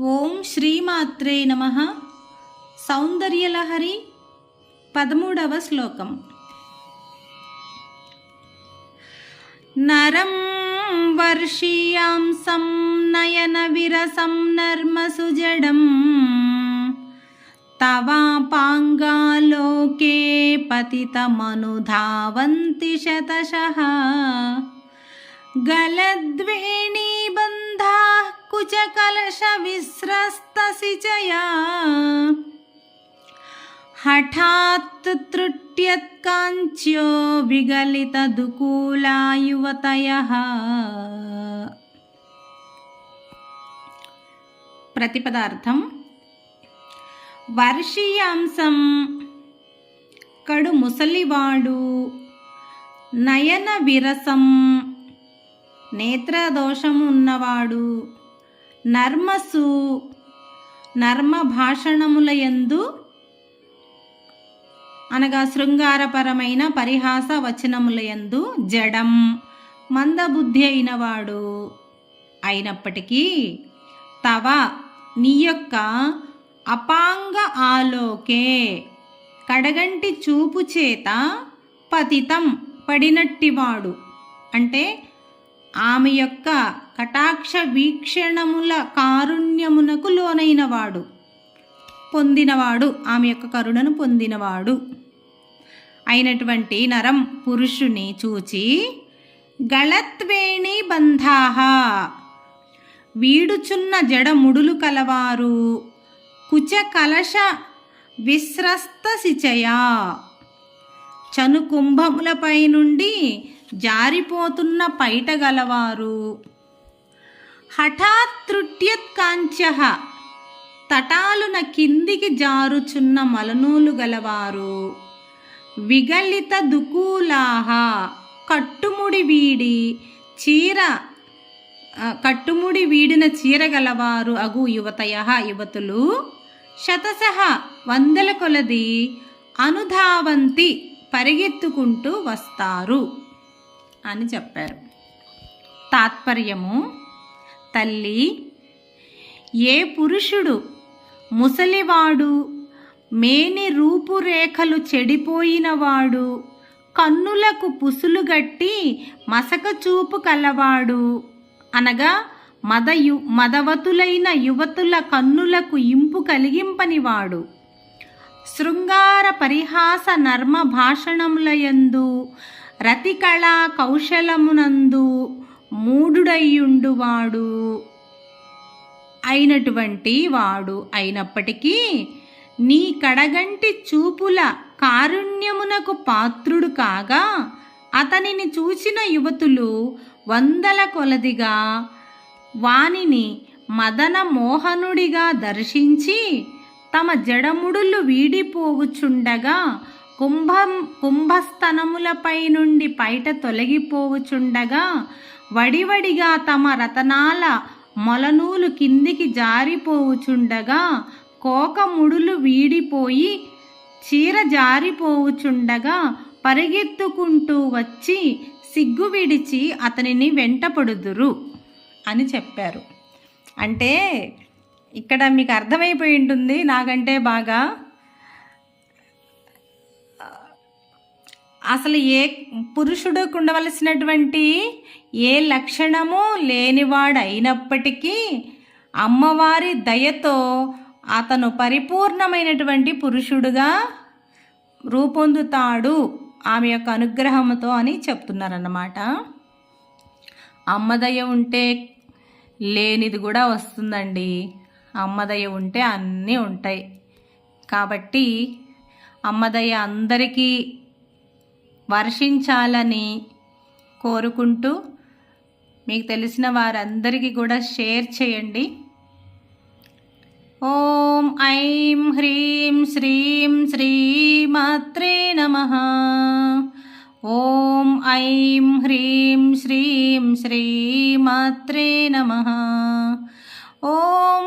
ఓం శ్రీమాత్రే నమ. సౌందర్యలహరి పదమూడవ శ్లోకం. నరం వర్షీయాంసం నయన విరసం నర్మసుజడం తవాపాంగాలోకే పతితమనుధావంతి శతశ. గలద్వేణీబంధా कुचकलशविस्रस्तसिचया हठात् त्रुट्यत्काञ्च्यो विगलितदुकूला युवतयः ప్రతిపదార్థం వర్షీయాంశం కడు ముసలివాడు నయన విరసం నేత్రదోషము ఉన్నవాడు నర్మసు నర్మ భాషణములయందు అనగా శృంగారపరమైన పరిహాస వచనములయందు జడం మందబుద్ధి అయినవాడు అయినప్పటికీ తవ నీ యొక్క అపాంగ ఆలోకే కడగంటి చూపు చేత పతితం పడినట్టివాడు. అంటే ఆమె యొక్క కటాక్ష వీక్షణముల కారుణ్యమునకు లోనైనవాడు. పొందినవాడు ఆమె యొక్క కరుణను పొందినవాడు. అయినటువంటి నరం పురుషుని చూచి గళత్వేణి బంధాహ. వీడుచున్న జడముడులు కలవారు. కుచ కలశ విస్రస్త సిచయా చను కుంభములపై నుండి జారిపోతున్న పైట గలవారు. హఠాతృట్యత్కాంచ తటాలున కిందికి జారుచున్న మలనూలు గలవారు. విగలిత దుకూలాహ కట్టుముడి వీడి చీర కట్టుముడి వీడిన చీర గలవారు అగు యువతయ యువతులు. శతశ వందల కొలది అనుధావంతి పరిగెత్తుకుంటూ వస్తారు అని చెప్పారు. తాత్పర్యము తల్లి ఏ పురుషుడు ముసలివాడు మేని రూపురేఖలు చెడిపోయినవాడు కన్నులకు పుసులుగట్టి మసక చూపు కలవాడు. అనగా మదయు మదవతులైన యువతుల కన్నులకు ఇంపు కలిగింపనివాడు. శృంగార పరిహాస నర్మ భాషణములయందు రతికళా కౌశలమునందు మూఢుడయ్యుండువాడు అయినటువంటి వాడు అయినప్పటికీ నీ కడగంటి చూపుల కారుణ్యమునకు పాత్రుడు కాగా అతనిని చూచిన యువతులు వందల కొలదిగా వానిని మదన మోహనుడిగా దర్శించి తమ జడముడులు వీడిపోవుచుండగా కుంభం కుంభస్తనములపై నుండి పైట తొలగిపోవుచుండగా వడివడిగా తమ రతనాల మొలనూలు కిందికి జారిపోవుచుండగా కోకముడులు వీడిపోయి చీర జారిపోవుచుండగా పరిగెత్తుకుంటూ వచ్చి సిగ్గు విడిచి అతనిని వెంటపడుదురు అని చెప్పారు. అంటే ఇక్కడ మీకు అర్థమైపోయి ఉంటుంది నాకంటే బాగా. అసలు ఏ పురుషుడు ఉండవలసినటువంటి ఏ లక్షణము లేనివాడు అయినప్పటికీ అమ్మవారి దయతో అతను పరిపూర్ణమైనటువంటి పురుషుడుగా రూపొందుతాడు ఆమె యొక్క అనుగ్రహంతో అని చెప్తున్నారన్నమాట. అమ్మదయ ఉంటే లేనిది కూడా వస్తుందండి. అమ్మదయ ఉంటే అన్నీ ఉంటాయి. కాబట్టి అమ్మదయ అందరికీ వర్షించాలని కోరుకుంటూ మీకు తెలిసిన వారందరికీ కూడా షేర్ చేయండి. ఓం ఐం హ్రీం శ్రీం శ్రీమాత్రే నమ. ఓం ఐం హ్రీం శ్రీం శ్రీమాత్రే నమ. ఓం